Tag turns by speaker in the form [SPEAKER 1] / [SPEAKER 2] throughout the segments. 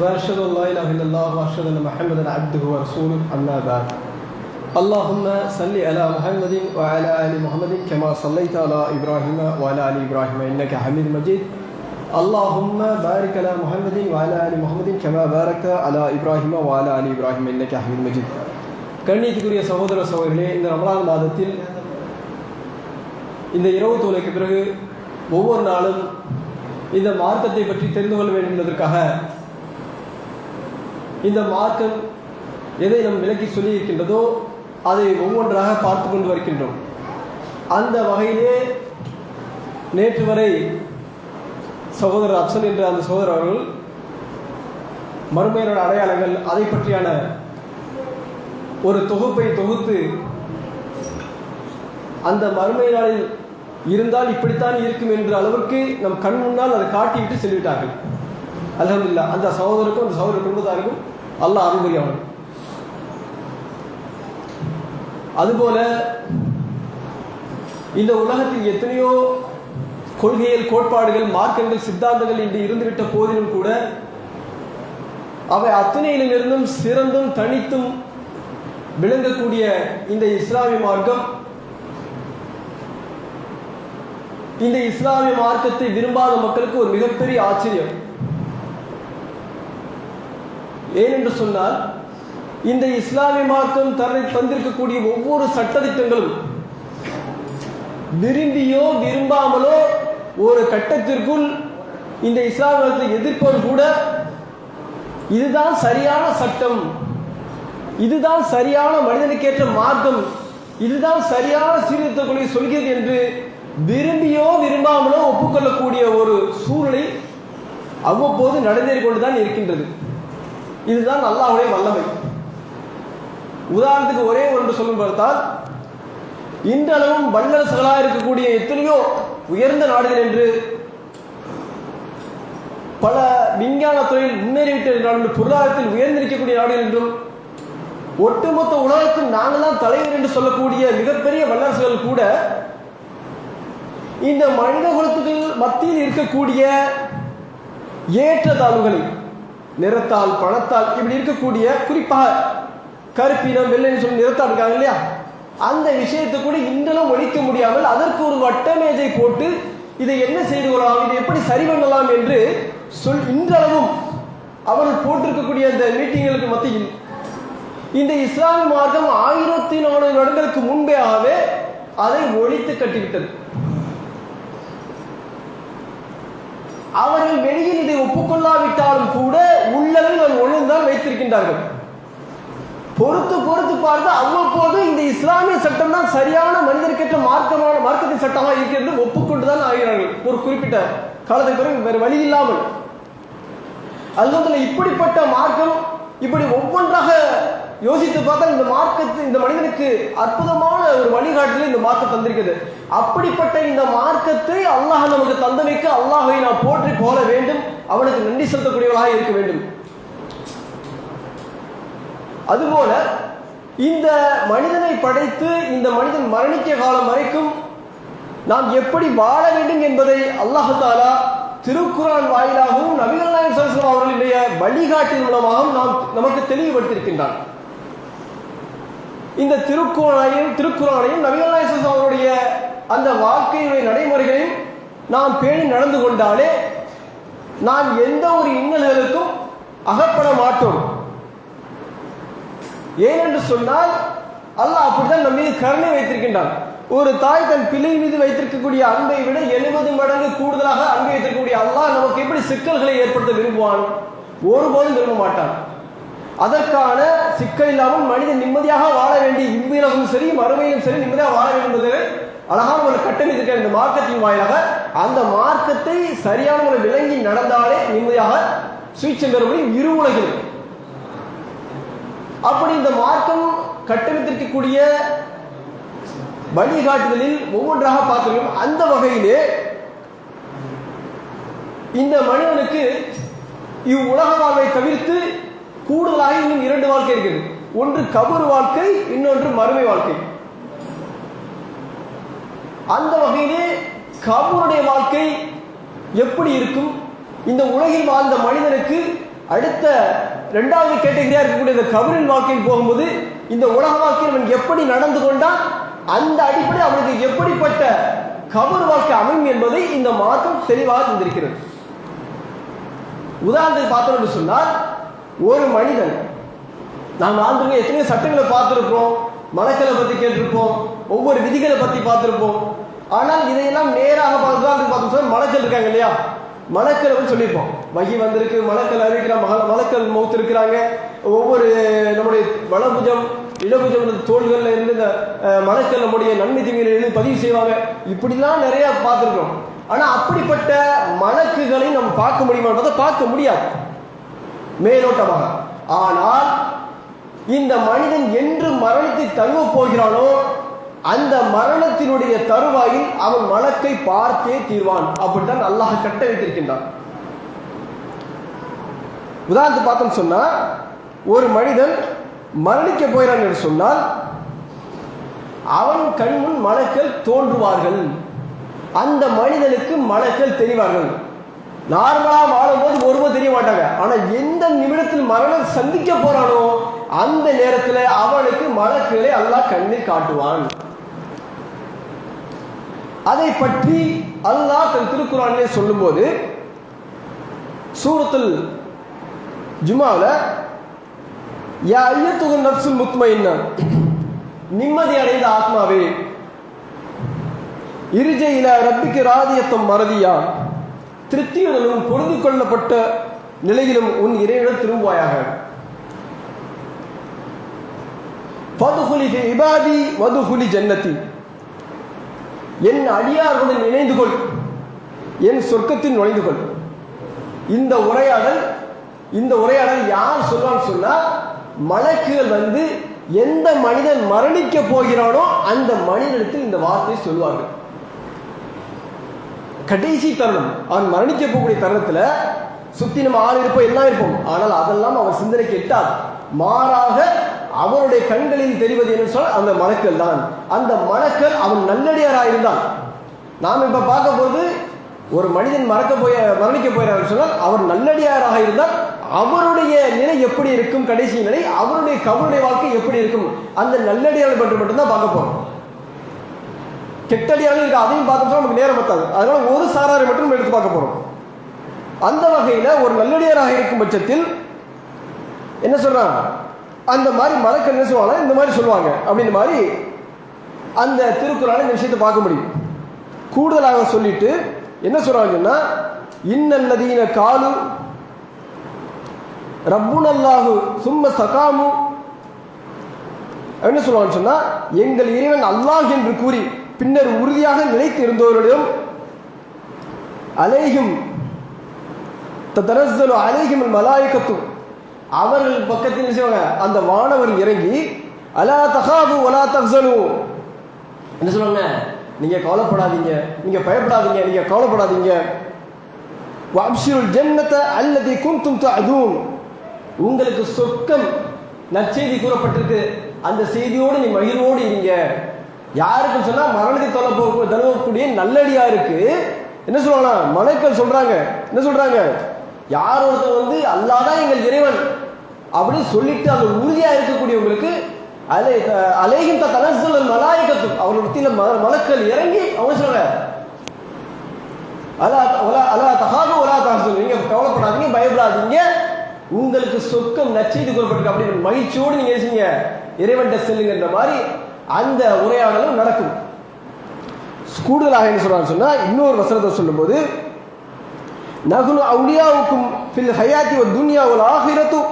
[SPEAKER 1] وأشهد أن لا إله إلا الله وأشهد أن محمدا عبده ورسوله أما بعد اللهم صل على محمد وعلى آل محمد كما صليت على إبراهيم وعلى آل إبراهيم إنك حميد مجيد اللهم بارك على محمد وعلى آل محمد كما باركت على إبراهيم وعلى آل إبراهيم إنك حميد مجيد கண்ணியத்துக்குரிய சகோதர சகோதரிகளே இந்த ரமலான் மாதத்தில் இந்த இரவு தொலைக்கு பிறகு ஒவ்வொரு நாளும் இந்த மார்க்கத்தை பற்றி தெரிந்து கொள்ள வேண்டும் என்பதற்காக இந்த மார்க்கம் எதை நம் விலக்கி சொல்லி இருக்கின்றதோ அதை ஒவ்வொன்றாக பார்த்து கொண்டு வருகின்றோம். அந்த வகையிலே நேற்று வரை சகோதரர் அப்சல் என்ற அந்த சகோதரர் அவர்கள் மறுமையினோட அடையாளங்கள் அதை பற்றியான ஒரு தொகுப்பை தொகுத்து அந்த மறுமை நாளில் இருந்தால் இப்படித்தான் இருக்கும் என்ற அளவிற்கு நம் கண் முன்னால் அதை காட்டிவிட்டு செல்லிவிட்டார்கள். அலமதுல்லா அந்த சகோதரருக்கும் அந்த சகோதர குடும்பத்தாருக்கும் அல்லாஹ் அருள்புரியவன் அதுபோல இந்த உலகத்தில் எத்தனையோ கொள்கைகள் கோட்பாடுகள் மார்க்கங்கள் சித்தாந்தங்கள் இன்று இருந்துவிட்ட போதிலும் கூட அவை அத்தனையிலிருந்தும் சிறந்தும் தனித்தும் விளங்கக்கூடிய இந்த இஸ்லாமிய மார்க்கம் இந்த இஸ்லாமிய மார்க்கத்தை விரும்பாத மக்களுக்கு ஒரு மிகப்பெரிய ஆச்சரியம். ஏனென்று சொன்னால் இந்த இஸ்லாமிய மார்க்கம் தன்னை தந்திருக்கக்கூடிய ஒவ்வொரு சட்டத்திட்டங்களும் விரும்பியோ விரும்பாமலோ ஒரு கட்டத்திற்குள் இந்த இஸ்லாமியத்தை எதிர்ப்பவர் கூட இதுதான் சரியான சட்டம். இதுதான் சரியான மனிதனுக்கேற்ற மார்க்கம். இதுதான் சரியான சீர்திருத்த கொள்கை சொல்கிறது என்று விரும்பியோ விரும்பாமலோ ஒப்புக்கொள்ளக்கூடிய ஒரு சூழ்நிலை அவ்வப்போது நடந்தேறி கொண்டுதான் இருக்கின்றது. இதுதான் அல்லாஹுடைய வல்லமை. உதாரணத்துக்கு ஒரே ஒன்று சொல்லும் பார்த்தால் இன்றளவும் வல்லரசுகளாக இருக்கக்கூடிய எத்தனையோ உயர்ந்த நாடுகள் என்று பல விஞ்ஞான துறையில் முன்னேறிவிட்ட நாடுகள் பொருளாதாரத்தில் உயர்ந்திருக்கக்கூடிய நாடுகள் என்றும் ஒட்டுமொத்த உலகத்தில் நாங்கள் தான் தலைவர் என்று சொல்லக்கூடிய மிகப்பெரிய வல்லரசுகள் கூட இந்த மனித குலத்துக்கு மத்தியில் இருக்கக்கூடிய ஏற்றத்தாழ்வுகளை நிறத்தால் பணத்தால் இப்படி இருக்கக்கூடிய குறிப்பாக கருப்பினம் வெள்ளைன்னு சொல்லி நிறத்தால் இருக்காங்க இல்லையா? அந்த விஷயத்தை கூட இன்றளவு ஒழிக்க முடியாமல் அதற்கு ஒரு வட்டமேஜை போட்டு இதை என்ன செய்து கொள்ளலாம் இதை எப்படி சரி பண்ணலாம் என்று சொல் இன்றளவும் அவர்கள் போட்டிருக்கக்கூடிய அந்த மீட்டிங்களுக்கு மத்தியில் இந்த இஸ்லாமிய மார்க்கம் ஆயிரத்தி நானூறு வருடங்களுக்கு முன்பேயாகவே அதை ஒழித்து கட்டிவிட்டது. அவர்கள் வெளியில் இதை ஒப்புக்கொள்ளாவிட்டாலும் கூட உள்ளளவில் அவர் ஒழுங்குதான் வைத்திருக்கின்றார்கள். பொறுத்து பொறுத்து பார்த்து அவ்வப்போது இந்த இஸ்லாமிய சட்டம் தான் சரியான மனிதனுக்கேற்ற மார்க்கமான மார்க்கத்தின் சட்டமாக இருக்கிறது ஒப்புக்கொண்டுதான் ஆகிறார்கள். ஒரு குறிப்பிட்ட காலத்துக்கு பிறகு வேறு வழி இல்லாமல். அதுபோல இப்படிப்பட்ட மார்க்கம் இப்படி ஒவ்வொன்றாக யோசித்து பார்த்தா இந்த மார்க்கத்து இந்த மனிதனுக்கு அற்புதமான ஒரு வழிகாட்டில் இந்த மார்க்கம் தந்திருக்கிறது. அப்படிப்பட்ட இந்த மார்க்கத்தை அல்லாஹ் நமக்கு தந்தமைக்கு அல்லாஹை நாம் போற்றி கோல வேண்டும். அவனுக்கு நன்றி செலுத்தக்கூடியவர்களாக இருக்க வேண்டும். அதுபோல இந்த மனிதனை படைத்து இந்த மனிதன் மரணிக்க காலம் வரைக்கும் நாம் எப்படி வாழ வேண்டும் என்பதை அல்லாஹு தாலா திருக்குறான் வாயிலாகவும் நபிகள் நாயகம் சரஸ்வரம் அவர்களுடைய வழிகாட்டின் மூலமாகவும் நாம் நமக்கு தெளிவுபடுத்தியிருக்கின்றான். இந்த திருக்குறளையும் திருக்குறளையும் நபிகள் அவருடைய அந்த வாழ்க்கையுடைய நடைமுறைகளையும் நாம் பேணி நடந்து கொண்டாலே நாம் எந்த ஒரு இன்னல்களுக்கும் அகப்பட மாட்டோம். ஏனென்று சொன்னால் அல்லாஹ் அப்படித்தான் நம்ம மீது கருணை வைத்திருக்கின்றான். ஒரு தாய் தன் பிள்ளை மீது வைத்திருக்கக்கூடிய அன்பை விட எழுபது மடங்கு கூடுதலாக அன்பை வைத்திருக்கக்கூடிய அல்லாஹ் நமக்கு எப்படி சிக்கல்களை ஏற்படுத்த விரும்புவான்? ஒருபோதும் விரும்ப மாட்டான். அதற்கான சிக்கல் இல்லாமல் மனிதன் நிம்மதியாக வாழ வேண்டிய இவ்விலகும் சரி மறுமையிலும் சரி நிம்மதியாக வாழ வேண்டும் என்பது அழகான ஒரு கட்டமைத்திருக்கிற இந்த மார்க்கத்தின் வாயிலாக. அந்த மார்க்கத்தை சரியான ஒரு விளங்கி நடந்தாலே நிம்மதியாக சுயச்சம் பெற முடியும் இரு உலகில் அப்படி இந்த மார்க்கம் கட்டமைத்திருக்கக்கூடிய வழிகாட்டுதலில் ஒவ்வொன்றாக பார்த்துக்கணும் அந்த வகையிலே இந்த மனிதனுக்கு இவ்வுலக வாழ்வை தவிர்த்து கூடுதலாக இன்னும் இரண்டு வாழ்க்கை இருக்கிறது ஒன்று கபர் வாழ்க்கை இன்னொன்று மறுமை வாழ்க்கை. அந்த வகையிலே கபருடைய வாழ்க்கை எப்படி இருக்கும்? இந்த உலகில் வாழ்ந்த மனிதனுக்கு அடுத்த இரண்டாவது கேட்டகரியா இருக்கக்கூடிய இந்த கபரின் வாழ்க்கையில் போகும்போது இந்த உலக வாழ்க்கையில் அவன் எப்படி நடந்து கொண்டான்? அந்த அடிப்படை அவனுக்கு எப்படிப்பட்ட கபர் வாழ்க்கை அமையும் என்பதை இந்த மாற்றம் தெளிவாக தந்திருக்கிறது. உதாரணத்துக்கு பார்த்தோம் என்று சொன்னால் ஒரு மனிதன் நாம் ஆண்டுங்க எத்தனையோ சட்டங்களை பார்த்துருப்போம் மலக்களை பற்றி கேட்டிருப்போம் ஒவ்வொரு விதிகளை பற்றி பார்த்துருப்போம். ஆனால் இதையெல்லாம் நேராக பார்த்து உதாரணத்துக்கு பார்த்தோம் மலக்கள் இருக்காங்க இல்லையா? மலக்களை சொல்லியிருப்போம். வகி வந்திருக்கு மலக்கள் அறிவிக்கிற மக மலக்கள் மௌத்து இருக்கிறாங்க ஒவ்வொரு நம்முடைய வலபுஜம் இடபுஜம் இந்த தோள்களில் இருந்து இந்த அஹ், மலக்கள் நம்முடைய நன்மை தீமைகளை எழுதி பதிவு செய்வாங்க. இப்படிலாம் நிறைய பார்த்துருக்கோம் ஆனால் அப்படிப்பட்ட மலக்குகளை நம்ம பார்க்க முடியுமா? என்பதை பார்க்க முடியாது. மேலோட்டமாக. ஆனால் இந்த மனிதன் என்று மரணத்தை தழுவ போகிறானோ அந்த மரணத்தினுடைய தருவாயில் அவன் வழக்கை பார்த்தே தீர்வான். அப்படித்தான் அல்லாஹ் கட்ட வைத்திருக்கின்றான் உதாரணத்துக்கு பார்த்தோம் சொன்னா ஒரு மனிதன் மரணிக்க போகிறான் என்று சொன்னால் அவன் கண்முன் மலக்கள் தோன்றுவார்கள். அந்த மனிதனுக்கு மலக்கள் தெரிவார்கள். நார்மலா வாழும்போது ஒருவர் தெரிய மாட்டாங்க. ஆனா எந்த நிமிடத்தில் மரணம் சந்திக்க போறானோ அந்த நேரத்தில் அவனுக்கு மலக்குகளை அல்லாஹ் கண்ணில் காட்டுவான். அதை பற்றி அல்லாஹ் தன் திருக்குறானே சொல்லும்போது சூரத்தில் ஜுமாவில் யா ஐயத்துகன் நப்சுல் முத்மைன்னா நிம்மதி அடைந்த ஆத்மாவே இருஜையில ரப்பிக்கு ராதியத்தம் மறதியா? திருப்தியுடனும் பொருந்து கொள்ளப்பட்ட நிலையிலும் உன் இறைவன் திரும்புவாயாக. இபாதி வதுகுலி ஜன்னத்தி என் அடியார்களுடன் இணைந்து கொள். என் சொர்க்கத்தில் நுழைந்து கொள். இந்த உரையாடல் இந்த உரையாடல் யார் சொல்றான்னு சொன்னால் மலக்குகள் வந்து எந்த மனிதன் மரணிக்க போகிறானோ அந்த மனிதனுக்கு இந்த வார்த்தையை சொல்வார்கள் கடைசி தருணம். அவன் மரணிக்க போகக்கூடிய தருணத்தில் சுற்றி நம்ம ஆள் இருப்போம் எல்லாம் இருப்போம். ஆனால் அதெல்லாம் அவன் சிந்தனைக்கு எட்டாது மாறாக அவனுடைய கண்களில் தெரிவது என்று சொன்னால் அந்த மலக்கள் தான். அந்த மணக்கல் அவன் நல்லடியாராக இருந்தான் நாம் இப்ப பார்க்க போது ஒரு மனிதன் மறக்க போய மரணிக்க போயிறார் சொன்னால் அவர் நல்லடியாராக இருந்தால் அவருடைய நிலை எப்படி இருக்கும் கடைசி நிலை அவருடைய கவருடைய வாழ்க்கை எப்படி இருக்கும் அந்த நல்லடியார் பற்றி மட்டும்தான் பார்க்க போறோம். கெட்டடியாக இருக்க அதையும் பார்த்தோம்னா நமக்கு நேரம் பத்தாது. அதனால ஒரு சாராரை மட்டும் நம்ம எடுத்து பார்க்க போறோம். அந்த வகையில் ஒரு நல்லடியாராக இருக்கும் பட்சத்தில் என்ன சொல்றான்? அந்த மாதிரி மலக்கள் என்ன சொல்லுவாங்க இந்த மாதிரி சொல்லுவாங்க. அப்படின்ற மாதிரி அந்த திருக்குறளால் இந்த விஷயத்தை பார்க்க முடியும். கூடுதலாக சொல்லிட்டு என்ன சொல்றாங்கன்னா இன்னல்லதீன காலு ரப்புனல்லாஹு சும்ம சகாமு என்ன சொல்லுவான்னு சொன்னா எங்கள் இறைவன் அல்லாஹ் என்று கூறி பின்னர் உறுதியாக நிலைத்து இருந்தவர்களிடம் அலேஹிம் தரஸ்தலு அலேஹிம் மலாய்க்கத்தும் அவர்கள் பக்கத்தில் செய்வாங்க? அந்த வானவர் இறங்கி அலா தகாபு அலா தக்சனு என்ன சொல்லுவாங்க? நீங்க கவலைப்படாதீங்க. நீங்க பயப்படாதீங்க. நீங்க கவலைப்படாதீங்க. வப்ஷிருல் ஜன்னத்தை அல்லது குந்தும் அதுவும் உங்களுக்கு சொர்க்கம் நற்செய்தி கூறப்பட்டிருக்கு. அந்த செய்தியோடு நீ மகிழ்வோடு இருங்க. யாருக்குன்னு சொன்னா மரணத்தை தொலை போக தழுவக்கூடிய நல்லடியாருக்கு என்ன சொல்லுவாங்க மலைக்கள் சொல்றாங்க. என்ன சொல்றாங்க? யார் ஒருத்தர் வந்து அல்லாதான் எங்கள் இறைவன் அப்படின்னு சொல்லிட்டு அந்த உறுதியா இருக்கக்கூடியவங்களுக்கு அலை அலேகின் தனசல் மலாயகத்து அவர்களுடைய மலக்கள் இறங்கி அவங்க சொல்றாங்க? அலா ஒலா அலா தகாது ஒலா தகாது கவலைப்படாதீங்க பயப்படாதீங்க. உங்களுக்கு சொர்க்கம் நச்செய்து கூறப்பட்டிருக்கு அப்படின்னு மகிழ்ச்சியோடு நீங்க செய்யுங்க? இறைவன்ட்ட செல்லுங்கன்ற மாதிரி அந்த உரையாடலும் நடக்கும். கூடுதலாக என்ன சொல்றாரு சொன்னா இன்னொரு வசனத்தை சொல்லும்போது நகுனு அவுளியாவுக்கும் ஃபில் ஹயாத்தி ஒரு துன்யா ஒரு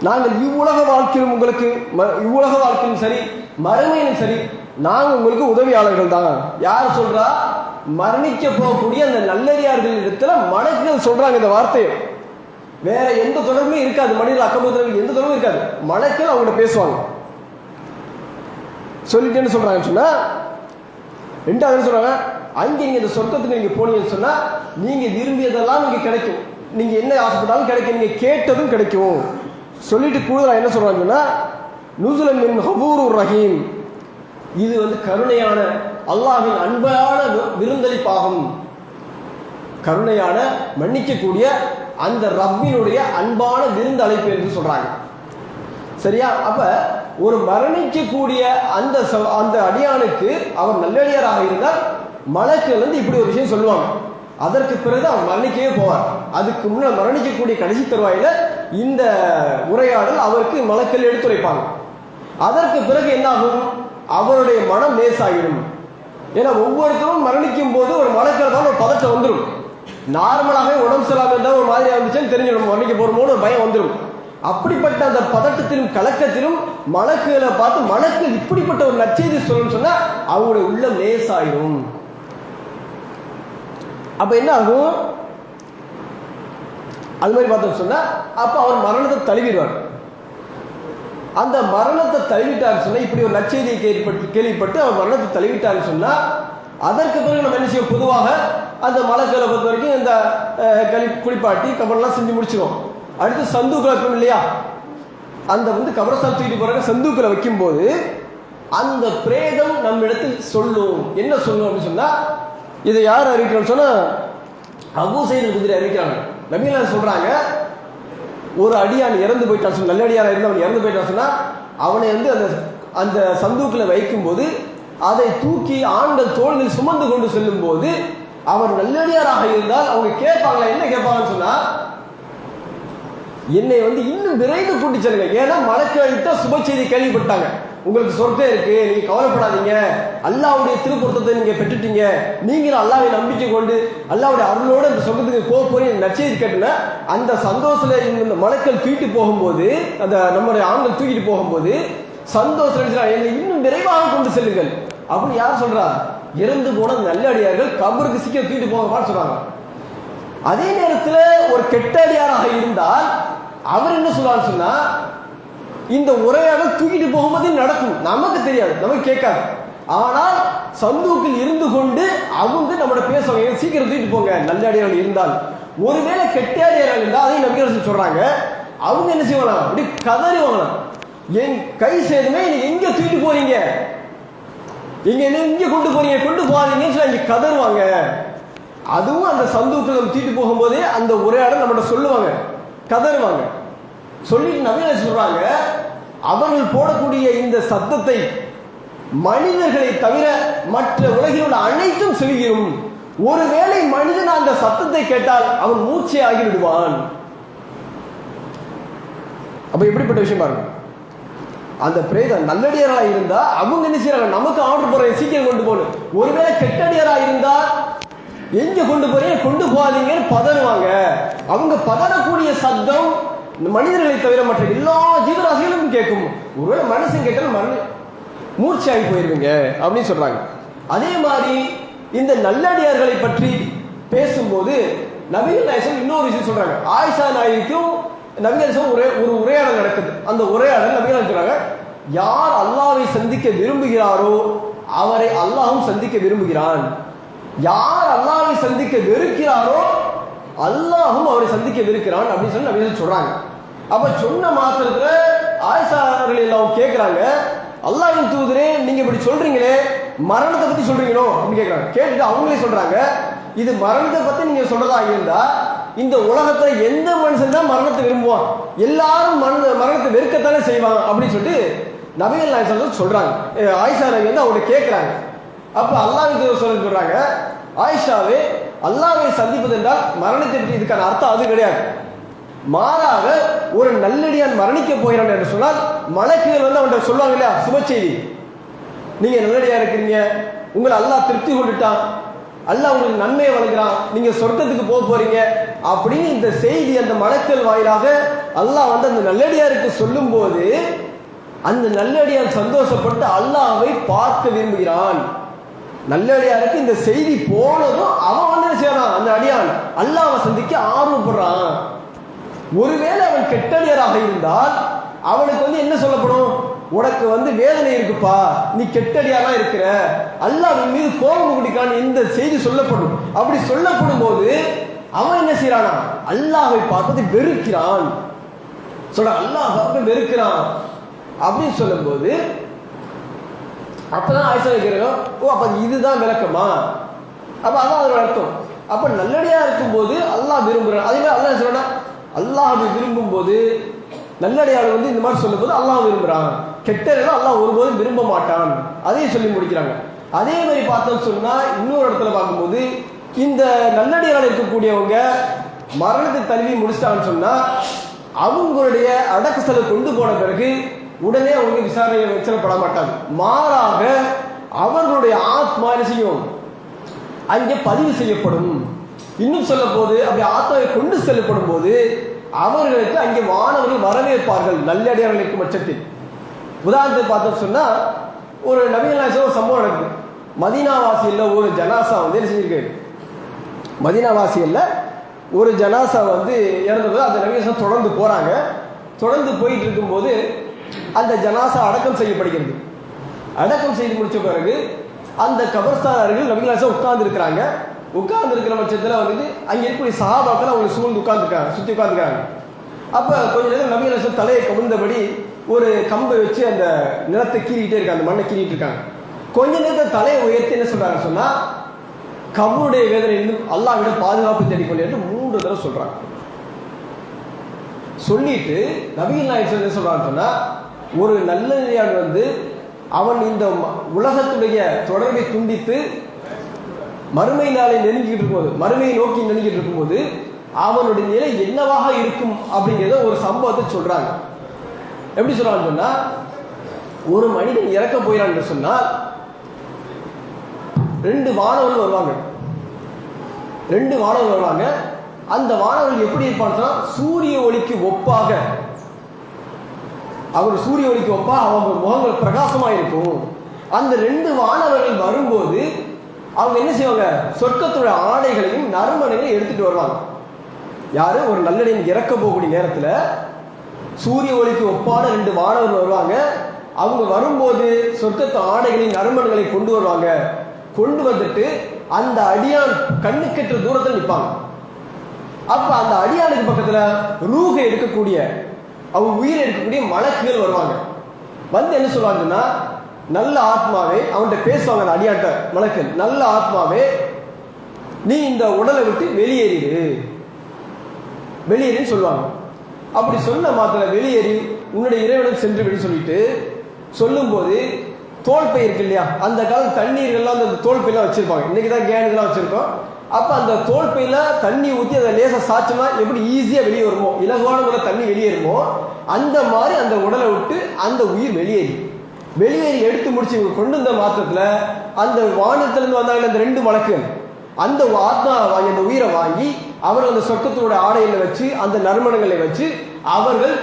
[SPEAKER 1] நாங்கள் இவ்வுலக வாழ்க்கையிலும் உங்களுக்கு ம- இவ்வுலக வாழ்க்கையிலும் சரி மறுமையிலும் சரி நாங்கள் உங்களுக்கு உதவியாளர்கள் தான். யார் சொல்றா? மரணிக்க போகக்கூடிய அந்த நல்லறியார்கள் இடத்துல மலக்குகள் சொல்றாங்க இந்த வார்த்தையை. வேற எந்த தொடர்புமே இருக்காது மனிதர்கள் அக்கம்பத்தில் எந்த தொடர்பும் இருக்காது. மலக்கள் அவங்கள்ட்ட பேசுவாங்க. சொல்லிட்டு என்ன சொல்கிறாங்கன்னு சொன்னால் ரெண்டாவது என்ன அங்கே நீங்க இந்த சொர்க்கத்துக்கு நீங்கள் போனீங்கன்னு சொன்னால் நீங்கள் விரும்பியதெல்லாம் இங்கே கிடைக்கும். நீங்கள் என்ன ஆசைப்பட்டாலும் கிடைக்கும். நீங்கள் கேட்டதும் கிடைக்கும். சொல்லிட்டு கூடுதலாக என்ன சொல்கிறாங்கன்னா நுசுலன் மின் ஹபூர் ரஹீம். இது வந்து கருணையான அல்லாஹின் அன்பான விருந்தளிப்பாகும். கருணையான மன்னிக்கக்கூடிய அந்த ரப்பினுடைய அன்பான விருந்து அழைப்பு என்று சொல்கிறாங்க சரியா? அப்போ ஒரு மரணிக்கக்கூடிய அந்த ச- அந்த அடியானுக்கு அவர் நல்லடியாராக இருந்தால் மலக்குகள் வந்து இப்படி ஒரு விஷயம் சொல்லுவாங்க. அதற்கு பிறகு அவர் மரணிக்கவே போவார். அதுக்கு முன்னால் மரணிக்கக்கூடிய கடைசி தருவாயில இந்த உரையாடல் அவருக்கு மலக்கள் எடுத்துரைப்பாங்க. அதற்கு பிறகு என்ன ஆகும் அவருடைய மனம் லேசாகிடும் ஏன்னா ஒவ்வொருத்தரும் மரணிக்கும் போது ஒரு மலக்கள் தான் ஒரு பதட்டம் வந்துடும் நார்மலாகவே உடம்பு சரியில்லாம இருந்தால் ஒரு மாதிரியாக இருந்துச்சுன்னு தெரிஞ்சிடும். மரணிக்க போறோமோன்னு ஒரு பயம் வந்துடும் அப்படிப்பட்ட அந்த பதட்டத்திலும் கலக்கத்திலும் மலக்குகளை பார்த்து மலக்கு இப்படிப்பட்ட ஒரு நற்செய்தி சொல்லணும்னு சொன்னா அவங்களுடைய உள்ளம் லேசாயிரும். அப்ப என்ன ஆகும்? அது மாதிரி பார்த்தோம் சொன்னா அப்ப அவர் மரணத்தை தழுவிடுவார். அந்த மரணத்தை தழுவிட்டார் சொன்னா இப்படி ஒரு நற்செய்தியை கேள்விப்பட்டு கேள்விப்பட்டு அவர் மரணத்தை தழுவிட்டார்னு சொன்னா அதற்கு பிறகு நம்ம என்ன செய்வோம்? பொதுவாக அந்த மலக்களை பொறுத்த வரைக்கும் இந்த களி குளிப்பாட்டி கபடெல்லாம் செஞ்சு முடிச்சிடும் அடுத்து சந்தூக்கில் வைப்போம் இல்லையா? அந்த வந்து கபரஸ்தான் தூக்கிட்டு போறாங்க சந்தூக்கில் வைக்கும்போது அந்த பிரேதம் நம்ம இடத்தில் சொல்லும். என்ன சொல்லும் அப்படின்னு சொன்னா இதை யார் அறிவிக்கிறோம்னு சொன்னா அபு சைடு குதிரை அறிவிக்கிறாங்க. நபீலா சொல்றாங்க ஒரு அடியான் இறந்து போயிட்டான் சொன்ன நல்ல அடியான் இருந்து அவன் இறந்து போயிட்டான் சொன்னா அவனை வந்து அந்த அந்த சந்தூக்கில் வைக்கும்போது அதை தூக்கி ஆண்கள் தோளில் சுமந்து கொண்டு செல்லும் போது அவர் நல்லடியாராக இருந்தால் அவங்க கேட்பாங்களா? என்ன கேட்பாங்கன்னு சொன்னா என்னை வந்து இன்னும் விரைந்து கூட்டி செல்லுங்க. ஏன்னா மலக்கழித்த சுப செய்தி கேள்விப்பட்டாங்க. உங்களுக்கு சொர்க்கம் இருக்கு நீங்க கவலைப்படாதீங்க. அல்லாவுடைய திருப்பொருத்தத்தை நீங்க பெற்றுட்டீங்க. நீங்களும் அல்லாவை நம்பிக்கை கொண்டு அல்லாவுடைய அருளோடு இந்த சொர்க்கத்துக்கு போக போறீங்க நச்செய்தி கேட்டுனா அந்த சந்தோஷத்துல இந்த மலக்கள் தூக்கிட்டு போகும்போது அந்த நம்முடைய ஆண்கள் தூக்கிட்டு போகும்போது சந்தோஷம் என்னை இன்னும் விரைவாக கொண்டு செல்லுங்கள். அப்படின்னு யார் சொல்றா? இறந்து போன நல்லடியார்கள் கபருக்கு சீக்கிரம் தூக்கிட்டு போங்கப்பான்னு சொல்றாங்க. அதே நேரத்தில் ஒரு கெட்டடியாராக இருந்தால் அவர் என்ன சொல்லுவான்னு சொன்னா இந்த உரையாக தூக்கிட்டு போகும்போது நடக்கும். நமக்கு தெரியாது. நமக்கு கேட்காது. ஆனால் சந்தூக்கில் இருந்து கொண்டு அவங்க நம்மளோட பேசுவாங்க சீக்கிரம் தூக்கிட்டு போங்க? நல்லடியார்கள் இருந்தால். ஒருவேளை கெட்டடியாராக இருந்தால் அதையும் நம்பிக்கை சொல்றாங்க. அவங்க என்ன செய்வாங்க அப்படி கதறி வாங்கலாம். என் கை சேதமே நீ எங்க தூக்கிட்டு போறீங்க? இங்க என்ன இங்க கொண்டு போறீங்க? கொண்டு போகாதீங்கன்னு சொல்லி இங்க கதறுவாங்க. அதுவும் அந்த சந்தூக்கில் நம்ம தூக்கிட்டு போகும்போதே அந்த உரையாடல் நம்மகிட்ட சொல்லுவாங்க. கதருவாங்க சொல்லிட்டு நவீன சொல்றாங்க அவர்கள் போடக்கூடிய இந்த சத்தத்தை மனிதர்களை தவிர மற்ற உலகில் உள்ள அனைத்தும் செவியும் ஒருவேளை மனிதன் அந்த சத்தத்தை கேட்டால் அவன் மூச்சை ஆகி விடுவான் அப்ப எப்படிப்பட்ட விஷயம் பாருங்க. அந்த பிரேதம் நல்லடியாரா இருந்தா அவங்க என்ன செய்யறாங்க நமக்கு ஆர்டர் போற சீக்கிரம் கொண்டு போகணும் ஒருவேளை கெட்டடியாரா இருந்தா எங்க கொண்டு போறீங்க? கொண்டு போகாதீங்கன்னு பதறுவாங்க. அவங்க பதறக்கூடிய சத்தம் இந்த மனிதர்களை தவிர மற்ற எல்லா ஜீவராசிகளும் கேட்கும் ஒருவேளை மனுஷன் கேட்டால் மன மூர்ச்சியாகி போயிருவீங்க அப்படின்னு சொல்றாங்க. அதே மாதிரி இந்த நல்லடியார்களை பற்றி பேசும்போது நபிகள் நாயசம் இன்னொரு விஷயம் சொல்றாங்க. ஆயிஷா நாயகிக்கும் நபிகள் ஒரே ஒரு உரையாடல் நடக்குது. அந்த உரையாடல் நபிகள் சொல்றாங்க யார் அல்லாவை சந்திக்க விரும்புகிறாரோ அவரை அல்லாஹும் சந்திக்க விரும்புகிறான். யார் அல்லாவை சந்திக்க வெறுக்கிறாரோ அல்லாஹும் அவரை சந்திக்க வெறுக்கிறான் அப்படின்னு சொல்லி நபிகள் சொல்றாங்க. அப்ப சொன்ன மாத்திரத்துல ஆயிஷா அவர்கள் எல்லாம் கேட்கிறாங்க அல்லாஹின் தூதரே நீங்க இப்படி சொல்றீங்களே மரணத்தை பத்தி சொல்றீங்களோ அப்படின்னு கேட்கிறாங்க கேட்டுட்டு அவங்களே சொல்றாங்க. இது மரணத்தை பத்தி நீங்க சொல்றதா இருந்தா இந்த உலகத்துல எந்த மனுஷன் தான் மரணத்தை விரும்புவான்? எல்லாரும் மரண மரணத்தை வெறுக்கத்தானே செய்வாங்க அப்படின்னு சொல்லிட்டு நபிகள் நாயசன் சொல்றாங்க. ஆயிஷா நபி வந்து அவங்க கேட்கிறாங்க அப்ப அல்லாஹ் சொல்ல சொல்றாங்க. ஆயிஷாவே அல்லாவை சந்திப்பது என்றால் மரணத்தை இதுக்கான அர்த்தம் அது கிடையாது. மாறாக ஒரு நல்லடியான் மரணிக்க போகிறான் என்று சொன்னால் மலக்குகள் வந்து அவன்கிட்ட சொல்லுவாங்க இல்லையா? சுப செய்தி. நீங்க நல்லடியா இருக்கிறீங்க. உங்களை அல்லாஹ் திருப்தி கொண்டுட்டான். அல்லாஹ் உங்களுக்கு நன்மையை வழங்குறான். நீங்க சொர்க்கத்துக்கு போக போறீங்க. அப்படின்னு இந்த செய்தி அந்த மலக்கள் வாயிலாக அல்லாஹ் வந்து அந்த நல்லடியாருக்கு சொல்லும்போது அந்த நல்லடியான் சந்தோஷப்பட்டு அல்லாஹ்வை பார்க்க விரும்புகிறான். நல்லடியாருக்கு இந்த செய்தி போனதும் அவன் வந்து செய்யறான்? அந்த அடியான் அல்லாவை சந்திக்க ஆர்வப்படுறான். ஒருவேளை அவன் கெட்டடியாராக இருந்தால் அவனுக்கு வந்து என்ன சொல்லப்படும்? உனக்கு வந்து வேதனை இருக்குப்பா. நீ கெட்டடியாரா இருக்கிற. அல்லாஹ் உன் மீது கோபம் குடிக்கான்னு இந்த செய்தி சொல்லப்படும். அப்படி சொல்லப்படும் போது அவன் என்ன செய்யறானா அல்லாஹை பார்த்தது வெறுக்கிறான். சொல்ற அல்லாஹ் பார்க்க வெறுக்கிறான். அப்படின்னு சொல்லும்போது அப்பதான் ஆயுசம் வைக்கிறோம் ஓ அப்ப இதுதான் விளக்கமா? அப்ப அதான் அதோட அர்த்தம். அப்ப நல்லடியா இருக்கும்போது அல்லாஹ் விரும்புறான். அதே மாதிரி அல்லாஹ் சொல்றா அல்லாஹ் விரும்பும் போது நல்லடையாளர் வந்து இந்த மாதிரி சொல்லும்போது அல்லாஹ் விரும்புகிறான் கெட்டதை அல்லாஹ் ஒருபோதும் விரும்ப மாட்டான். அதையும் சொல்லி முடிக்கிறாங்க. அதே மாதிரி பார்த்தோம்னு சொன்னால் இன்னொரு இடத்துல பார்க்கும்போது இந்த நல்லடியார் இருக்கக்கூடியவங்க மரணத்தை தழுவி முடிச்சிட்டாங்கன்னு சொன்னால் அவங்களுடைய அடக்க செலவு கொண்டு போன பிறகு உடனே அவங்க விசாரணை வச்சிடப்பட மாட்டாங்க. மாறாக அவர்களுடைய ஆத்மா என்ன செய்யும்? அங்கே பதிவு செய்யப்படும். இன்னும் சொல்ல போது அப்படி ஆத்மாவை கொண்டு செல்லப்படும் போது அவர்களுக்கு அங்கே வானவர்கள் வரவேற்பார்கள் நல்லடியார்களுக்கு பட்சத்தில். உதாரணத்தை பார்த்தோம் சொன்னால் ஒரு நவீன ஒரு சம்பவம் நடக்குது. மதீனாவாசியில் ஒரு ஜனாசா வந்து என்ன செஞ்சிருக்கு? மதீனாவாசியில் ஒரு ஜனாசா வந்து இறந்தது. அந்த நவீன தொடர்ந்து போகிறாங்க தொடர்ந்து போயிட்டு இருக்கும்போது அந்த ஜனாசா அடக்கம் செய்யப்படுகிறது. அடக்கம் செய்து முடிச்ச பிறகு அந்த கபர்ஸ்தானர்கள் நபிகளாசா உட்கார்ந்து இருக்கிறாங்க. உட்கார்ந்து இருக்கிற பட்சத்தில் வந்துட்டு அங்கே இருக்கக்கூடிய சஹாபாக்கள் அவங்க சூழ்ந்து உட்காந்துருக்காங்க சுற்றி உட்காந்துருக்காங்க அப்போ கொஞ்ச நேரம் நபிகளாசம் தலையை கவிழ்ந்தபடி ஒரு கம்பை வச்சு அந்த நிலத்தை கீறிக்கிட்டே இருக்காங்க அந்த மண்ணை கீறிட்டு இருக்காங்க. கொஞ்ச நேரத்தில் தலையை உயர்த்தி என்ன சொல்கிறாங்க சொன்னால் கபருடைய வேதனையிலிருந்து அல்லாவிட பாதுகாப்பு தேடிக்கொள்ள என்று மூன்று தடவை சொல்கிறாங்க சொல்லிட்டு நவீன நாயகம் என்ன சொல்றான்னு சொன்னால் ஒரு நல்ல வந்து அவன் இந்த உலகத்துடைய தொடர்பை துண்டித்து மறுமை நாளை நெருங்கிட்டு இருக்கும்போது மறுமையை நோக்கி நெருங்கிட்டு இருக்கும்போது அவனுடைய நிலை என்னவாக இருக்கும் அப்படிங்கிறத ஒரு சம்பவத்தை சொல்றாங்க. எப்படி சொல்றான்னு சொன்னா ஒரு மனிதன் இறக்க போயிறான் என்று சொன்னால் ரெண்டு வானவர்கள் வருவாங்க. ரெண்டு வானவர்கள் வருவாங்க. அந்த வானவர்கள் எப்படி இருப்பான் சூரிய ஒளிக்கு ஒப்பாக. அவர் சூரிய ஒளிக்கு ஒப்பாக அவங்க முகங்கள் பிரகாசமாக இருக்கும் அந்த ரெண்டு வானவர்கள் வரும்போது அவங்க என்ன செய்வாங்க? சொர்க்கத்துடைய ஆடைகளையும் நறுமணையும் எடுத்துட்டு வருவாங்க. யாரு? ஒரு நல்லடியின் இறக்க போகக்கூடிய நேரத்தில் சூரிய ஒளிக்கு ஒப்பான ரெண்டு வானவர்கள் வருவாங்க. அவங்க வரும்போது சொர்க்கத்து ஆடைகளின் நறுமணங்களை கொண்டு வருவாங்க. கொண்டு வந்துட்டு அந்த அடியான் கண்ணுக்கெற்ற தூரத்தில் நிற்பாங்க அப்ப அந்த அடியானுக்கு பக்கத்துல ரூகை எடுக்கக்கூடிய அவங்க உயிரை எடுக்கக்கூடிய மலக்குகள் வருவாங்க. வந்து என்ன சொல்லுவாங்கன்னா நல்ல ஆத்மாவே அவன்கிட்ட பேசுவாங்க அந்த அடியாட்ட மலக்கள் நல்ல ஆத்மாவே நீ இந்த உடலை விட்டு வெளியேறிடு வெளியேறின்னு சொல்லுவாங்க. அப்படி சொன்ன மாத்திர வெளியேறி உன்னுடைய இறைவனும் சென்று விடு சொல்லிட்டு சொல்லும்போது தோல் பை இருக்கு இல்லையா? அந்த காலம் தண்ணீர்கள்லாம் அந்த தோல் பையெல்லாம் வச்சிருப்பாங்க. இன்னைக்கு தான் கேனுக்கெல்லாம் வச்சிருக்கோம். அப்போ அந்த தோல் பையில தண்ணி ஊற்றி அதை லேசாக சாச்சமா எப்படி ஈஸியாக வெளியே வருமோ? இலகுவான முறை தண்ணி வெளியேறுமோ? அந்த மாதிரி அந்த உடலை விட்டு அந்த உயிர் வெளியேறி. வெளியே எடுத்து முடிச்சு இவங்க கொண்டு வந்த மாத்திரத்தில் அந்த வானத்திலிருந்து வந்தாங்க அந்த ரெண்டு மலக்குகள் அந்த ஆத்மா வாங்கி அந்த உயிரை வாங்கி அவர் அந்த சொர்க்கத்தோட ஆடையில வச்சு அந்த நறுமணங்களை வச்சு அவர்கள்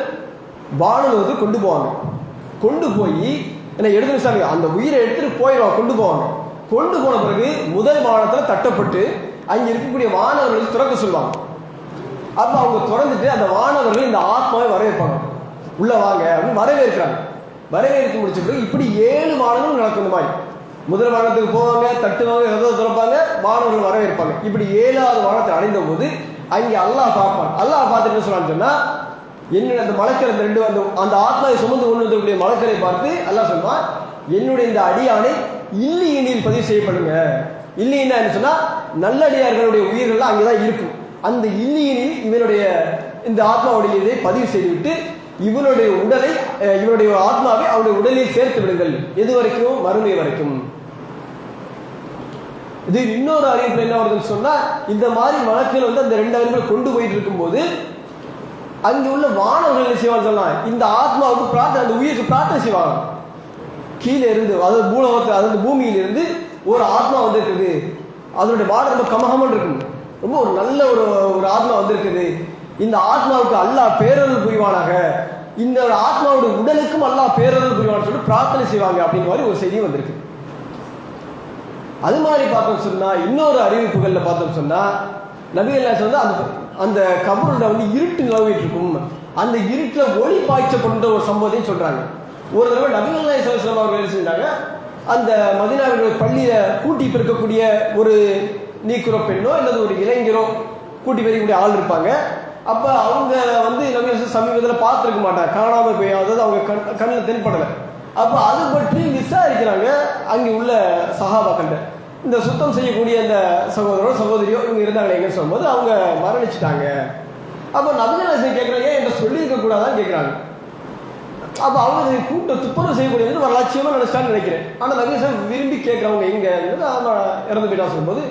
[SPEAKER 1] வானல் வந்து கொண்டு போவாங்க. கொண்டு போய் என்ன எடுத்து சாமி? அந்த உயிரை எடுத்துட்டு போயிடுவாங்க கொண்டு போவாங்க. கொண்டு போன பிறகு முதல் வானத்தில் தட்டப்பட்டு அங்கே இருக்கக்கூடிய வானவர்கள் துறக்க சொல்லுவாங்க. அப்போ அவங்க திறந்துட்டு அந்த வானவர்கள் இந்த ஆத்மாவை வரவேற்பாங்க. உள்ள வாங்க அப்படின்னு வரவேற்கிறாங்க. வரவேற்பு முடிச்ச பிறகு இப்படி ஏழு வானங்களும் நடக்கும் இந்த மாதிரி. முதல் வானத்துக்கு போவாங்க தட்டுவாங்க ஏதோ திறப்பாங்க வானங்கள் வரவேற்பாங்க. இப்படி ஏழாவது வானத்தை அடைந்த போது அங்கே அல்லாஹ் பார்ப்பான். அல்லாஹ் பார்த்து என்ன சொல்றான்னு சொன்னா என்னுடைய அந்த மலக்கரை அந்த ரெண்டு அந்த அந்த ஆத்மாவை சுமந்து கொண்டு வந்தக்கூடிய மலக்கரை பார்த்து அல்லாஹ் சொல்வான் என்னுடைய இந்த அடியானை இல்லியனில் பதிவு செய்யப்படுங்க. இல்லியனா என்ன சொன்னா நல்லடியார்களுடைய உயிர்கள்லாம் அங்கேதான் இருக்கும். அந்த இல்லியனில் இவனுடைய இந்த ஆத்மாவுடைய இதை பதிவு செய்துவிட்டு இவனுடைய உடலை இவனுடைய ஆத்மாவை அவனுடைய உடலில் சேர்த்து விடுங்கள். எது வரைக்கும்? மறுமை வரைக்கும். இது இன்னொரு அறிவிப்பு என்ன வருதுன்னு சொன்னா இந்த மாதிரி வழக்கில் வந்து அந்த ரெண்டு அறிவுகளை கொண்டு போயிட்டு இருக்கும்போது அங்க உள்ள வானவர்கள் என்ன செய்வாங்க சொல்லலாம் இந்த ஆத்மாவுக்கு பிரார்த்தனை அந்த உயிருக்கு பிரார்த்தனை செய்வாங்க. கீழே இருந்து அதாவது பூலோகத்தில் அதாவது பூமியில் இருந்து ஒரு ஆத்மா வந்திருக்குது. அதனுடைய வாடை ரொம்ப கமகமன் இருக்கும். ரொம்ப ஒரு நல்ல ஒரு ஒரு ஆத்மா வந்திருக்குது. இந்த ஆத்மாவுக்கு அல்லாஹ் பேரருள் புரிவானாக. இந்த ஒரு ஆத்மாவுடைய உடலுக்கும் அல்லாஹ் பேரருள் புரிவான்னு சொல்லி பிரார்த்தனை செய்வாங்க அப்படிங்கிற மாதிரி ஒரு செய்தி வந்திருக்கு. அது மாதிரி பார்த்தோம் சொன்னா இன்னொரு அறிவிப்புகள்ல பார்த்தோம் சொன்னா நபிகள் வந்து அந்த அந்த கபருட வந்து இருட்டு நிலவிட்டு இருக்கும் அந்த இருட்டில் ஒளி பாய்ச்சப்படுற ஒரு சம்பவத்தையும் சொல்றாங்க. ஒரு தடவை நபிகள் நாயகம் அவர்கள் என்ன செஞ்சாங்க? அந்த மதினாவுடைய பள்ளியில கூட்டி பிறக்கக்கூடிய ஒரு நீக்குற பெண்ணோ அல்லது ஒரு இளைஞரோ கூட்டி பெறக்கூடிய ஆள் இருப்பாங்க. அப்போ அவங்க வந்து நபிகள் சமீபத்தில் பார்த்துருக்க மாட்டாங்க. காணாமல் போய் அதாவது அவங்க கண் கண்ணில் தென்படலை. அப்போ அது பற்றி விசாரிக்கிறாங்க. அங்கே உள்ள சஹாபாக்கள்கிட்ட இந்த சுத்தம் செய்யக்கூடிய அந்த சகோதரோ சகோதரியோ இவங்க இருந்தாங்க எங்கன்னு சொல்லும்போது அவங்க மரணிச்சிட்டாங்க. அப்போ நபிகள் கேட்குறாங்க ஏன் என்கிட்ட சொல்லியிருக்க கூடாதான்னு கேட்குறாங்க அப்போ அவங்க கூட்ட துப்புரவு செய்யக்கூடியது ஒரு லட்சியமாக நினைச்சிட்டான்னு நினைக்கிறேன். ஆனால் நபிகள் விரும்பி கேட்குறவங்க எங்கே? அவன் இறந்து போயிட்டா சொல்லும்போது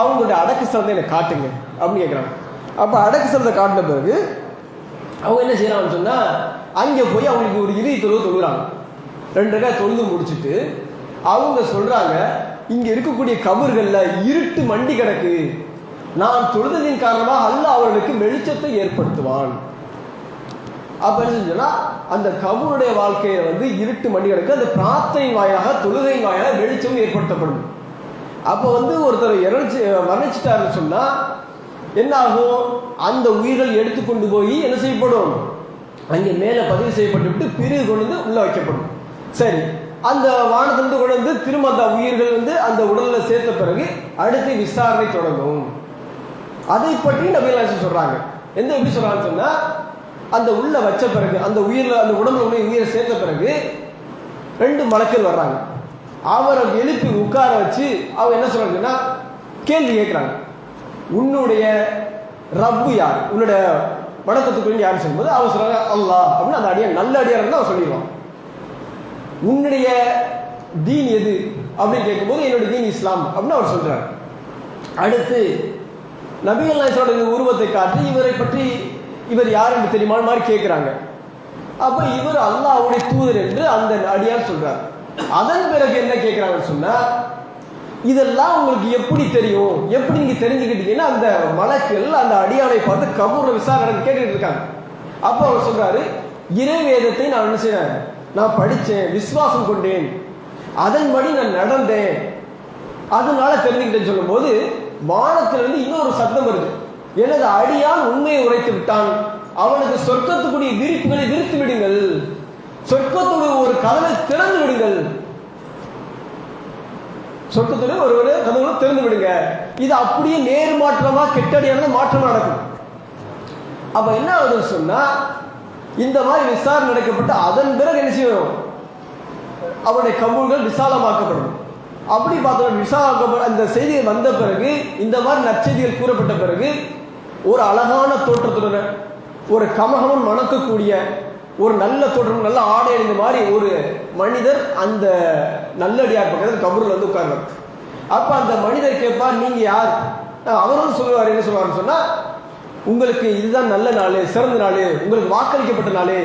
[SPEAKER 1] அவங்களுடைய அடக்கு சிறந்த எனக்கு காட்டுங்க அப்படின்னு கேட்குறாங்க அப்போ அடக்கு சிறந்த காட்டின பிறகு அவங்க என்ன செய்யறாங்கன்னு சொன்னால் அங்கே போய் அவங்களுக்கு ஒரு இறுதி தொழுவு தொழுகிறாங்க ரெண்டு ரூபாய் தொழுது முடிச்சுட்டு அவங்க சொல்கிறாங்க இங்கே இருக்கக்கூடிய கபர்களில் இருட்டு மண்டி கிடக்கு. நான் தொழுததின் காரணமாக அல்ல அவர்களுக்கு வெளிச்சத்தை ஏற்படுத்துவான். அப்படின்னு என்ன அந்த கபருடைய வாழ்க்கையில வந்து இருட்டு மண்டி கிடக்கு. அந்த பிரார்த்தனை வாயிலாக தொழுகையின் வாயிலாக வெளிச்சம் ஏற்படுத்தப்படும். அப்போ வந்து ஒருத்தர் இறந்துச்சு மரணிச்சிட்டாருன்னு சொன்னால் என்ன ஆகும் அந்த உயிர்கள் எடுத்துக்கொண்டு போய் என்ன செய்யப்படும்? அங்கே மேலே பதிவு செய்யப்பட்டு விட்டு பிரிவு கொண்டு வந்து உள்ளே வைக்கப்படும். சரி அந்த வானத்திலிருந்து கொண்டு வந்து திரும்ப அந்த உயிர்கள் வந்து அந்த உடலில் சேர்த்த பிறகு அடுத்து விசாரணை தொடங்கும். அதை பற்றி நபிகளாசி சொல்கிறாங்க எந்த எப்படி சொல்கிறாங்கன்னு சொன்னால் அந்த உள்ள வச்ச பிறகு அந்த உயிரில் அந்த உடம்புல உள்ள உயிரை சேர்த்த பிறகு ரெண்டு மலக்கள் வர்றாங்க. அவரை எழுப்பி உட்கார வச்சு அவங்க என்ன சொல்கிறாங்கன்னா கேள்வி கேட்குறாங்க. உன்னுடைய ரப்பு யார்? உன்னுடைய வணக்கத்துக்கு யார் சொல்லும்போது அவர் சொல்றாங்க அல்லா அப்படின்னு அந்த அடியார் நல்ல அடியார் அவர் சொல்லிடுவான். உன்னுடைய தீன் எது? அப்படின்னு கேட்கும்போது என்னுடைய தீன் இஸ்லாம் அப்படின்னு அவர் சொல்றாரு. அடுத்து நபிகள் நாயசோட இந்த உருவத்தை காட்டி இவரை பற்றி இவர் யார் என்று மாதிரி கேட்குறாங்க அப்ப இவர் அல்லாவுடைய தூதர் என்று அந்த அடியார் சொல்றார். அதன் பிறகு என்ன கேட்கிறாங்கன்னு சொன்னா இதெல்லாம் உங்களுக்கு எப்படி தெரியும்? எப்படி நீங்க தெரிஞ்சுக்கிட்டீங்கன்னா அந்த மலக்கள் அந்த அடியானை பார்த்து கபூர் விசாரணை கேட்டுட்டு இருக்காங்க. அப்போ அவர் சொல்றாரு இறைவேதத்தை நான் என்ன செய்யறேன் நான் படித்தேன் விசுவாசம் கொண்டேன். அதன்படி நான் நடந்தேன். அதனால தெரிஞ்சுக்கிட்டேன்னு சொல்லும்போது வானத்திலிருந்து இன்னொரு சத்தம் வருது. எனது அடியான் உண்மையை உரைத்து விட்டான். அவனுக்கு சொர்க்கத்துக்குரிய விரிப்புகளை விரித்து விடுங்கள். சொர்க்கத்துடைய ஒரு கதவை திறந்து விடுங்கள். சொர்க்கத்துல ஒரு ஒரு கதவுகளை திறந்து விடுங்க. இது அப்படியே நேர் மாற்றமா கெட்டடியான மாற்றம் நடக்கும். அப்ப என்ன ஆகுதுன்னு சொன்னா இந்த மாதிரி விசாரணை நடக்கப்பட்டு அதன் பிறகு என்ன செய்யணும் அவருடைய கம்பூல்கள் விசாலமாக்கப்படும். அப்படி பார்த்தோம் விசாலமாக்கப்பட அந்த செய்தி வந்த பிறகு இந்த மாதிரி நற்செய்திகள் கூறப்பட்ட பிறகு ஒரு அழகான தோற்றத்துடன் ஒரு கமகமும் மணக்கக்கூடிய ஒரு நல்ல தொடர்பு நல்ல ஆடை அணிந்த மாதிரி ஒரு மனிதர் அந்த நல்லடியார் பக்கத்தில் கபூரில் வந்து உட்கார்றார். அப்போ அந்த மனிதர் கேட்பார் நீங்கள் யார்? அவரும் சொல்லுவார் என்ன சொல்லுவாருன்னு சொன்னால் உங்களுக்கு இதுதான் நல்ல நாள் சிறந்த நாள் உங்களுக்கு வாக்களிக்கப்பட்ட நாள்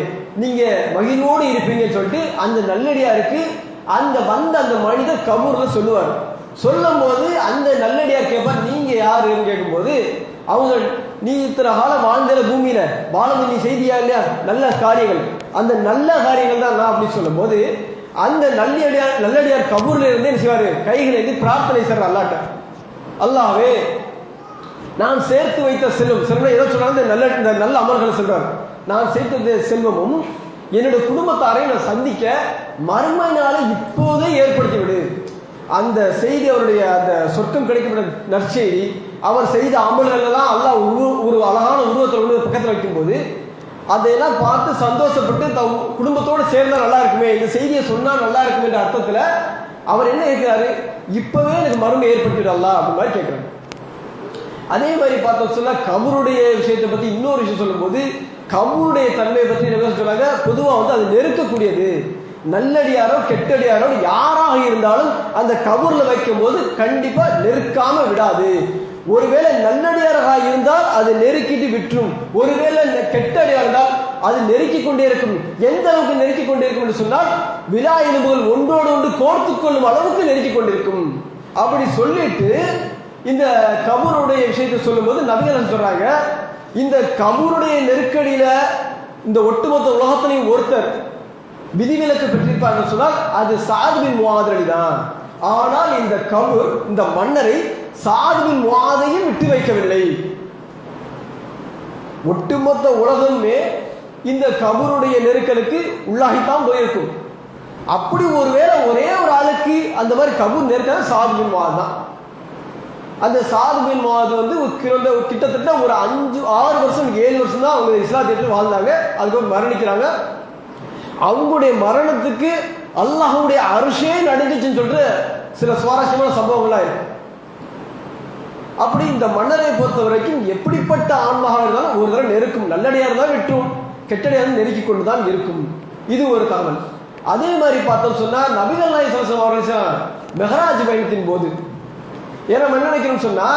[SPEAKER 1] நீங்கள் மகிழ்வோடு இருப்பீங்கன்னு சொல்லிட்டு அந்த நல்லடியாருக்கு அந்த வந்த அந்த மனிதர் கபூரில் சொல்லுவார். சொல்லும் போது அந்த நல்லடியார் கேட்பார் நீங்கள் யாருன்னு கேட்கும்போது அவங்க நீ இத்தனை காலம் வாழ்ந்த பூமியில? வாழது நீ செய்தியா இல்லையா? நல்ல காரியங்கள். அந்த நல்ல காரியங்கள் தான் நான் அப்படி சொல்லும் போது அந்த நல்லடியார் நல்லடியார் கபூர்ல இருந்தே என்ன செய்வாரு? கைகளை எடுத்து பிரார்த்தனை செய்யற அல்லாட்ட. அல்லாவே நான் சேர்த்து வைத்த செல்வம் செல்வம் எதை சொன்னாலும் இந்த நல்ல இந்த நல்ல அமல்களை சொல்றார். நான் சேர்த்து வைத்த செல்வமும் என்னுடைய குடும்பத்தாரையும் நான் சந்திக்க மறுமை நாளை இப்போதே ஏற்படுத்தி விடு. அந்த செய்தி அவருடைய அந்த சொர்க்கம் கிடைக்கப்பட்ட நற்செய்தி அவர் செய்த அமல்கள் எல்லாம் அல்லாஹ் உரு ஒரு அழகான உருவத்தில் கொண்டு பக்கத்தில் வைக்கும்போது அதையெல்லாம் பார்த்து சந்தோஷப்பட்டு தம் குடும்பத்தோடு சேர்ந்தால் நல்லா இருக்குமே இந்த செய்தியை சொன்னால் நல்லா இருக்குமே அர்த்தத்தில் அவர் என்ன இருக்கிறாரு இப்பவே எனக்கு மருந்து ஏற்படுத்திடலா அப்படி மாதிரி கேட்குறாரு. அதே மாதிரி பார்த்தோம் சொன்னால் கபருடைய விஷயத்தை பற்றி இன்னொரு விஷயம் சொல்லும்போது கபருடைய தன்மையை பற்றி என்ன சொல்கிறாங்க பொதுவாக வந்து அது நெருக்கக்கூடியது. நல்லடியாரோ கெட்டடியாரோ யாராக இருந்தாலும் அந்த கபூர்ல வைக்கும் போது கண்டிப்பா நெருக்காம விடாது. ஒருவேளை நல்லடியாராக இருந்தால் அது நெருக்கிட்டு விட்டுரும். ஒருவேளை கெட்டடியாக இருந்தால் அது நெருக்கி கொண்டே இருக்கும். எந்த அளவுக்கு நெருக்கி கொண்டே இருக்கும் என்று சொன்னால் விழா எலும்புகள் ஒன்றோடு ஒன்று கோர்த்து கொள்ளும் அளவுக்கு நெருக்கி கொண்டிருக்கும். அப்படி சொல்லிட்டு இந்த கபூருடைய விஷயத்தை சொல்லும்போது நபிகள் சொல்றாங்க இந்த கபூருடைய நெருக்கடியில இந்த ஒட்டுமொத்த உலகத்திலையும் ஒருத்தர் விதிவிலக்கு பெற்றிருப்பாங்க சொன்னால் அது சாதுவின் முவாதடி தான் ஆனால் இந்த கவுர் இந்த மன்னரை சாதுவின் முவாதையும் விட்டு வைக்கவில்லை. ஒட்டுமொத்த உலகமே இந்த கபருடைய நெருக்கலுக்கு உள்ளாகித்தான் போயிருக்கும். அப்படி ஒருவேளை ஒரே ஒரு ஆளுக்கு அந்த மாதிரி கபூர் நெருக்கல் சாதுவின் முவாது தான். அந்த சாதுபின் மாது வந்து கிட்ட கிட்டத்தட்ட ஒரு அஞ்சு ஆறு வருஷம் ஏழு வருஷம் தான் அவங்க இஸ்லாத்தியத்தில் வாழ்ந்தாங்க. அதுக்கப்புறம் மரணிக்கிறாங்க. அவங்களுடைய மரணத்துக்கு அல்லாஹுடைய அரிசே நடுங்குச்சுன்னு சொல்லிட்டு சில சுவாரஸ்யமான சம்பவங்கள்லாம் இருக்கு. அப்படி இந்த மன்னரை பொறுத்த வரைக்கும் எப்படிப்பட்ட ஆன்மாக இருந்தாலும் ஒரு தடவை நெருக்கும். நல்லடியாக இருந்தால் வெட்டும் கெட்டடியாக நெருக்கி கொண்டு தான் இருக்கும். இது ஒரு தகவல். அதே மாதிரி பார்த்தோம் சொன்னால் நபிகள் நாய் சரசம் அவர்கள் மெஹராஜ் பயணத்தின் போது ஏன்னா நம்ம என்ன நினைக்கிறோம் சொன்னா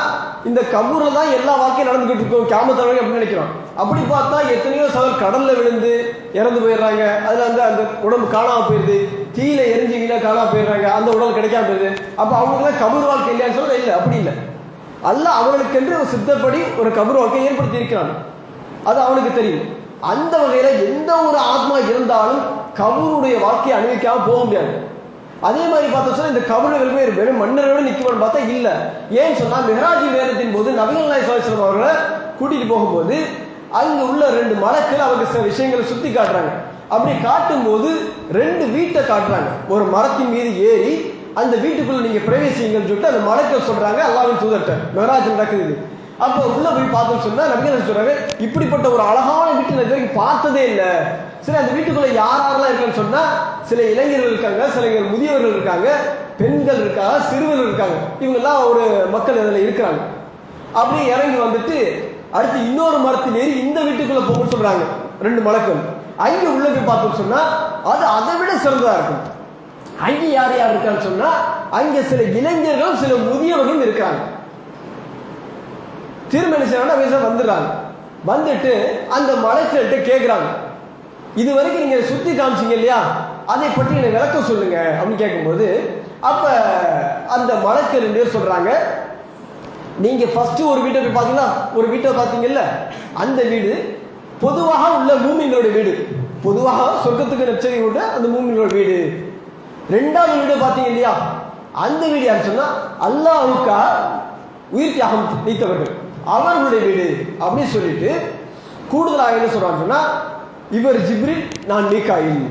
[SPEAKER 1] இந்த கபூர்ல தான் எல்லா வாழ்க்கையும் நடந்துகிட்டு இருக்கும் கேமத்து அப்படின்னு நினைக்கிறோம். அப்படி பார்த்தா எத்தனையோ சவர் கடல்ல விழுந்து இறந்து போயிடுறாங்க. அதுல வந்து அந்த உடம்பு காணாம போயிருது தீயில கீழே காணாம போயிடுறாங்க. அந்த உடல் கிடைக்காம போயிருது அப்ப அவங்களுக்குலாம் கபூர் வாழ்க்கை இல்லையான்னு சொல்ல இல்லை. அப்படி இல்லை. அல்ல அவர்களுக்கென்று ஒரு சித்தப்படி ஒரு கபூர் வாழ்க்கையை ஏற்படுத்தி இருக்கிறாங்க அது அவனுக்கு தெரியும். அந்த வகையில எந்த ஒரு ஆத்மா இருந்தாலும் கபூருடைய வாழ்க்கையை அனுபவிக்காம போக முடியாது. அதே மாதிரி பார்த்தா சொன்னா இந்த கபர்கள் பேர் வெறும் மன்னரோடு நிற்குமான்னு பார்த்தா இல்லை. ஏன்னு சொன்னால் மெஹராஜி நேரத்தின் போது நவீன நாய் சுவாசனம் அவர்களை கூட்டிகிட்டு போகும்போது அங்கே உள்ள ரெண்டு மரத்தில் அவங்க சில விஷயங்களை சுற்றி காட்டுறாங்க. அப்படி காட்டும் போது ரெண்டு வீட்டை காட்டுறாங்க. ஒரு மரத்தின் மீது ஏறி அந்த வீட்டுக்குள்ள நீங்க பிரவேசிங்கன்னு சொல்லிட்டு அந்த மலக்கள் சொல்றாங்க அல்லாவின் தூதர்கிட்ட. மெஹராஜ் நடக்குது அப்போ உள்ள போய் பார்த்தோம் சொன்னா நபிகள் சொல்றாங்க இப்படிப்பட்ட ஒரு அழகான வீட்டில் நான் இது வரைக்கும் பார்த்ததே இல்லை. சரி அந்த வீட்டுக்குள்ள யார் யாரெல்லாம் இருக்கான்னு சொன்னா சில இளைஞர்கள் இருக்காங்க சில முதியவர்கள் இருக்காங்க பெண்கள் இருக்காங்க சிறுவர்கள் இருக்காங்க. இவங்கெல்லாம் ஒரு மக்கள் இதில் இருக்கிறாங்க. அப்படியே இறங்கி வந்துட்டு அடுத்து இன்னொரு மரத்தில் ஏறி இந்த வீட்டுக்குள்ள போகணும்னு சொல்றாங்க. ரெண்டு மலக்கள். அங்கே உள்ள போய் பார்த்தோம்னு சொன்னா அது அதை விட சிறந்ததா இருக்கும். அங்கே யார் யார் இருக்கான்னு சொன்னா அங்கே சில இளைஞர்களும் சில முதியவர்களும் இருக்கிறாங்க. திரும்ப என்ன செய்யறாங்கன்னா வந்துடுறாங்க. வந்துட்டு அந்த மலைக்கள்கிட்ட கேட்குறாங்க இது வரைக்கும் நீங்கள் சுற்றி காமிச்சீங்க இல்லையா? அதை பற்றி எனக்கு விளக்கம் சொல்லுங்க அப்படின்னு கேட்கும்போது அப்போ அந்த மலைக்கு ரெண்டு பேர் சொல்கிறாங்க நீங்கள் ஃபஸ்ட்டு ஒரு வீட்டை போய் பார்த்தீங்கன்னா ஒரு வீட்டை பார்த்தீங்கல்ல அந்த வீடு பொதுவாக உள்ள மூமிங்களோட வீடு. பொதுவாக சொர்க்கத்துக்கு நச்சரி உள்ள அந்த மூமிங்களோட வீடு. ரெண்டாவது வீடு பார்த்தீங்க இல்லையா? அந்த வீடு யார் சொன்னால் அல்லாவுக்கா உயிர் தியாகம் நீத்தவர்கள். அவர்களுடைய வீடு அப்படின்னு சொல்லிட்டு கூடுதலாக என்ன சொல்கிறான்னு சொன்னால் இவர் ஜிப்ரில் நான் மீகாயில்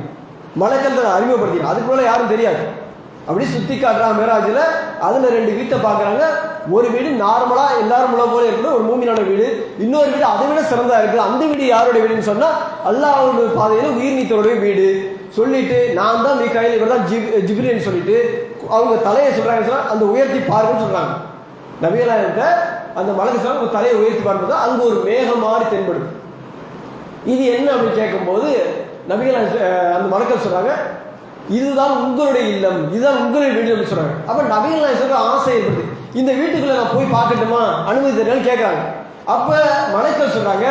[SPEAKER 1] மலைக்கல் அறிமுகப்படுத்தினேன் அதுக்கு மேல யாரும் தெரியாது. அப்படி சுற்றி காட்டுறான் மேராஜில். அதில் ரெண்டு வீட்டை பார்க்குறாங்க. ஒரு வீடு நார்மலாக எல்லாரும் உள்ள போல இருக்கணும் ஒரு மூமினான வீடு. இன்னொரு வீடு அதை விட சிறந்தா இருக்குது. அந்த வீடு யாருடைய வீடுன்னு சொன்னா அல்லாஹ்வுடைய பாதையில் உயிர் நீத்தருடைய வீடு. சொல்லிட்டு நான் தான் மீக்காயில் இவர் தான் ஜிப் ஜிப்ரின்னு சொல்லிட்டு அவங்க தலையை சொல்றாங்க. சொன்னால் அந்த உயர்த்தி பாருன்னு சொல்கிறாங்க நவீனாயிட்ட அந்த மலைக்கு சொன்னா நம்ம தலையை உயர்த்தி பார்க்கும்போது அங்கு ஒரு மேகம் மாதிரி தென்படும். இது என்ன அப்படின்னு கேட்கும்போது நபிகள் அந்த மலக்கள் சொல்றாங்க இதுதான் உங்களுடைய இல்லம் இதுதான் உங்களுடைய வீடு அப்படின்னு சொல்றாங்க. அப்ப நபிகள் நாயகம் ஆசை ஏற்படுது. இந்த வீட்டுக்குள்ள நான் போய் பார்க்கட்டுமா? அனுமதி தரேன்னு கேட்கறாங்க. அப்ப மலக்கள் சொல்றாங்க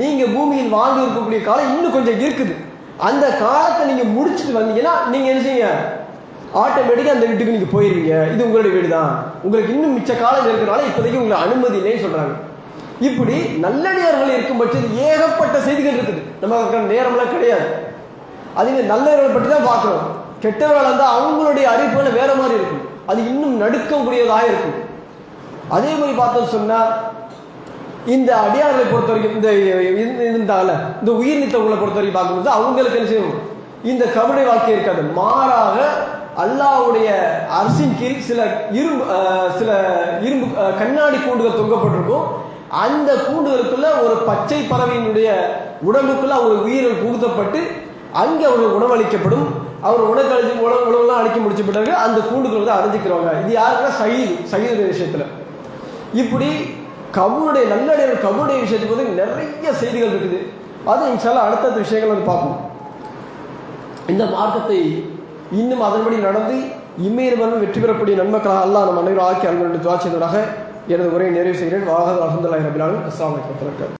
[SPEAKER 1] நீங்க பூமியில் வாழ்ந்து இருக்கக்கூடிய காலம் இன்னும் கொஞ்சம் இருக்குது. அந்த காலத்தை நீங்க முடிச்சிட்டு வந்தீங்கன்னா நீங்க என்ன செய்யுங்க ஆட்டோமேட்டிக்காக அந்த வீட்டுக்கு நீங்கள் போயிருவீங்க. இது உங்களுடைய வீடு தான் உங்களுக்கு இன்னும் மிச்ச காலம் இருக்கிறனால இப்போதைக்கு உங்களை அனுமதி இல்லைன்னு சொல்கிறாங்க இப்படி நல்லடியார்கள் இருக்கும் பட்சத்தில் ஏகப்பட்ட செய்திகள் இருக்குது. நம்ம நேரம்லாம் கிடையாது. அதுங்க நல்லவர்கள் பற்றி தான் பார்க்குறோம். கெட்டவர்கள் இருந்தால் அவங்களுடைய அறிவுகள் வேற மாதிரி இருக்கும். அது இன்னும் நடுக்கக்கூடியதாக இருக்கும். அதே மாதிரி பார்த்தோம் சொன்னால் இந்த அடியார்களை பொறுத்த வரைக்கும் இந்த இருந்தால இந்த உயிர் நீத்தவங்களை பொறுத்த வரைக்கும் பார்க்கும்போது அவங்களுக்கு என்ன செய்யும் இந்த கபடி வாழ்க்கை இருக்காது. மாறாக அல்லாஹ்வுடைய அரசின் கீழ் சில இரும்பு சில இரும்பு கண்ணாடி கூண்டுகள் தொங்கப்பட்டிருக்கும். அந்த கூண்டுகளுக்குள்ள ஒரு பச்சை பறவையினுடைய உடம்புக்குள்ள ஒரு உயிர்கள் புகுத்தப்பட்டு அங்கே அவர்கள் உணவளிக்கப்படும். அவர் உணவழிச்சு உணவு உணவுலாம் அழிக்க முடிச்ச பிறகு அந்த கூண்டுகள் வந்து அடைஞ்சிக்கிறவங்க இது யாருக்குன்னா சயீது சகிதுடைய விஷயத்துல. இப்படி கபூருடைய நல்லடியார் கபூருடைய விஷயத்துக்கு வந்து நிறைய செய்திகள் இருக்குது. அது இன்ஷால்லா அடுத்தடுத்த விஷயங்கள் வந்து பார்ப்போம். இந்த மார்க்கத்தை இன்னும் அதன்படி நடந்து இம்மையிலும் வெற்றி பெறக்கூடிய நன்மக்களாக அல்லாஹ் நம் அனைவரும் ஆக்கி அன்பு துவா செய்தவராக எனது உரையை நிறைவு செய்கிறேன். வாகது அஹமதுல்லாஹி ரபிலாலும் அஸ்ஸலாமு அலைக்கும்.